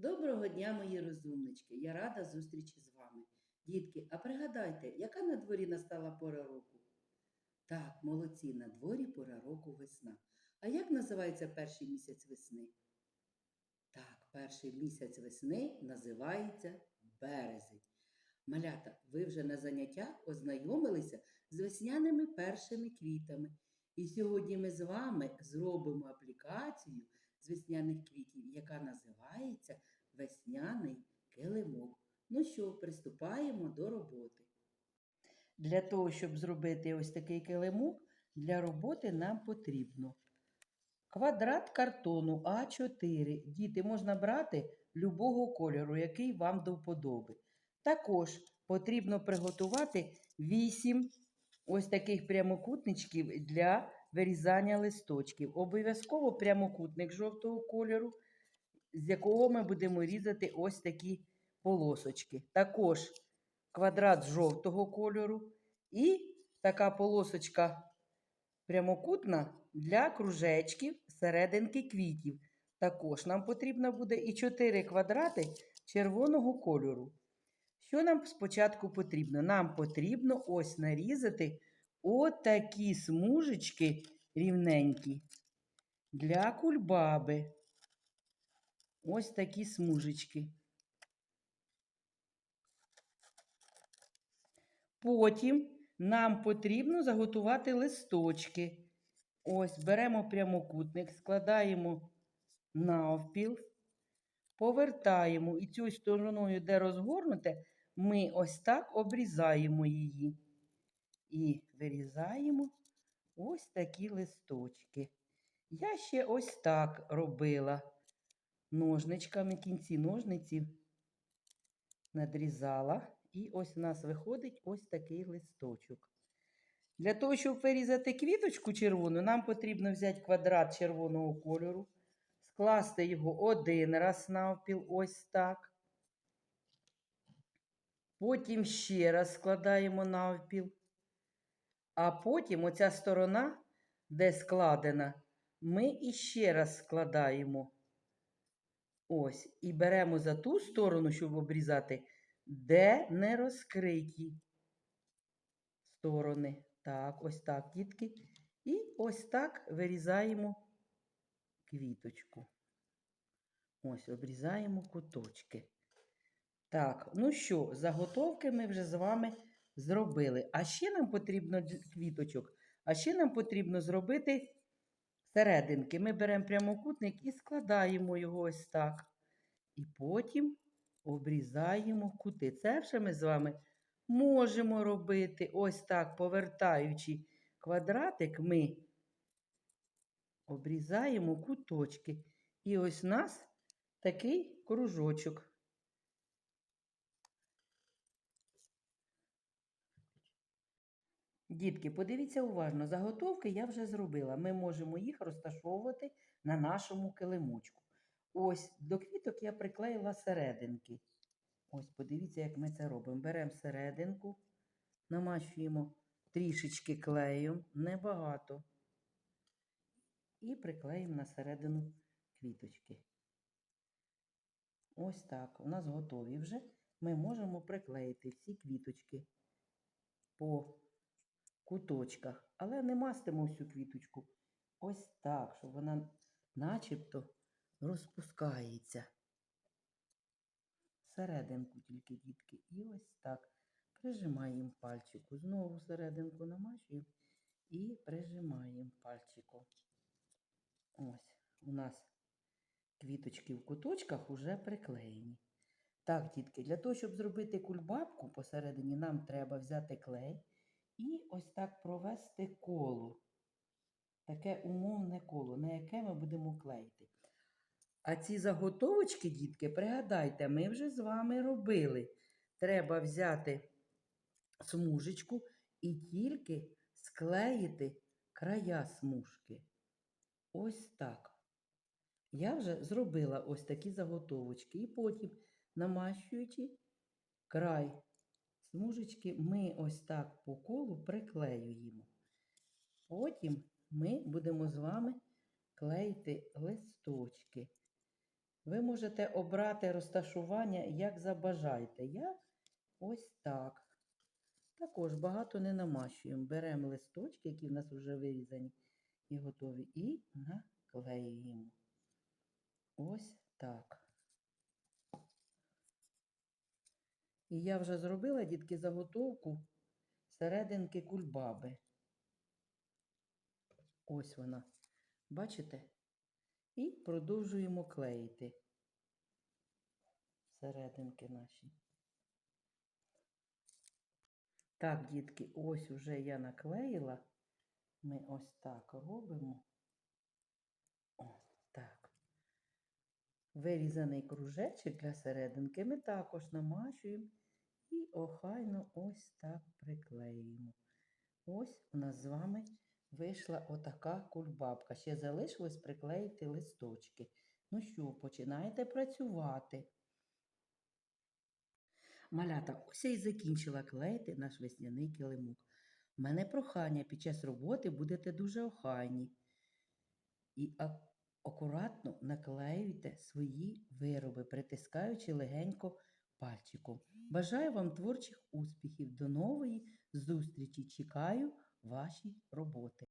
Доброго дня, мої розумнички! Я рада зустрічі з вами. Дітки, а пригадайте, яка на дворі настала пора року? Так, молодці, на дворі пора року весна. А як називається перший місяць весни? Так, перший місяць весни називається березень. Малята, ви вже на заняттях ознайомилися з весняними першими квітами. І сьогодні ми з вами зробимо аплікацію з весняних квітів, яка називається весняний килимок. Ну що, приступаємо до роботи. Для того, щоб зробити ось такий килимок, для роботи нам потрібно квадрат картону А4. Діти можна брати любого кольору, який вам до вподоби. Також потрібно приготувати 8 ось таких прямокутничків для вирізання листочків. Обов'язково прямокутник жовтого кольору, з якого ми будемо різати ось такі полосочки. Також квадрат жовтого кольору і така полосочка прямокутна для кружечків серединки квітів. Також нам потрібно буде і 4 квадрати червоного кольору. Що нам спочатку потрібно? Нам потрібно ось нарізати отакі смужечки рівненькі для кульбаби. Ось такі смужечки. Потім нам потрібно заготувати листочки. Ось беремо прямокутник, складаємо навпіл, повертаємо і цією стороною, де розгорнуте, ми ось так обрізаємо її. І вирізаємо ось такі листочки. Я ще ось так робила ножничками кінці ножниців надрізала. І ось у нас виходить ось такий листочок. Для того, щоб вирізати квіточку червону, нам потрібно взяти квадрат червоного кольору, скласти його один раз навпіл, ось так. Потім ще раз складаємо навпіл. А потім оця сторона, де складена, ми іще раз складаємо. Ось. І беремо за ту сторону, щоб обрізати, де не розкриті сторони. Так, ось так, дітки. І ось так вирізаємо квіточку. Ось, обрізаємо куточки. Так, ну що, заготовки ми вже з вами зробили. А ще нам потрібно квіточок, а ще нам потрібно зробити серединки. Ми беремо прямокутник і складаємо його ось так. І потім обрізаємо кути. Це вже ми з вами можемо робити ось так, повертаючи квадратик, ми обрізаємо куточки. І ось у нас такий кружочок. Дітки, подивіться уважно, заготовки я вже зробила. Ми можемо їх розташовувати на нашому килимочку. Ось до квіток я приклеїла серединки. Ось, подивіться, як ми це робимо. Беремо серединку, намащуємо трішечки клею, небагато. І приклеїмо на середину квіточки. Ось так. У нас готові вже. Ми можемо приклеїти всі квіточки по куточках, але не мастимо всю квіточку. Ось так, щоб вона начебто розпускається. Серединку тільки, дітки. І ось так. Прижимаємо пальчику. Знову серединку намащуємо і прижимаємо пальчиком. Ось, у нас квіточки в куточках вже приклеєні. Так, дітки, для того, щоб зробити кульбабку посередині, нам треба взяти клей і ось так провести коло. Таке умовне коло, на яке ми будемо клеїти. А ці заготовочки, дітки, пригадайте, ми вже з вами робили. Треба взяти смужечку і тільки склеїти края смужки. Ось так. Я вже зробила ось такі заготовочки. І потім, намащуючи край смужечки, ми ось так по колу приклеюємо. Потім ми будемо з вами клеїти листочки. Ви можете обрати розташування, як забажаєте. Я ось так. Також багато не намащуємо. Беремо листочки, які в нас вже вирізані і готові, і наклеюємо. Ось так. І я вже зробила, дітки, заготовку серединки кульбаби. Ось вона. Бачите? І продовжуємо клеїти серединки наші. Так, дітки, ось уже я наклеїла. Ми ось так робимо. О, так. Вирізаний кружечок для серединки ми також намащуємо і охайно ось так приклеїмо. Ось у нас з вами вийшла отака кульбабка. Ще залишилось приклеїти листочки. Ну що, починаєте працювати. Малята, ось і закінчила клеїти наш весняний килимок. У мене прохання під час роботи будете дуже охайні. І акуратно наклеюйте свої вироби, притискаючи легенько пальчиком. Бажаю вам творчих успіхів. До нової зустрічі. Чекаю ваші роботи.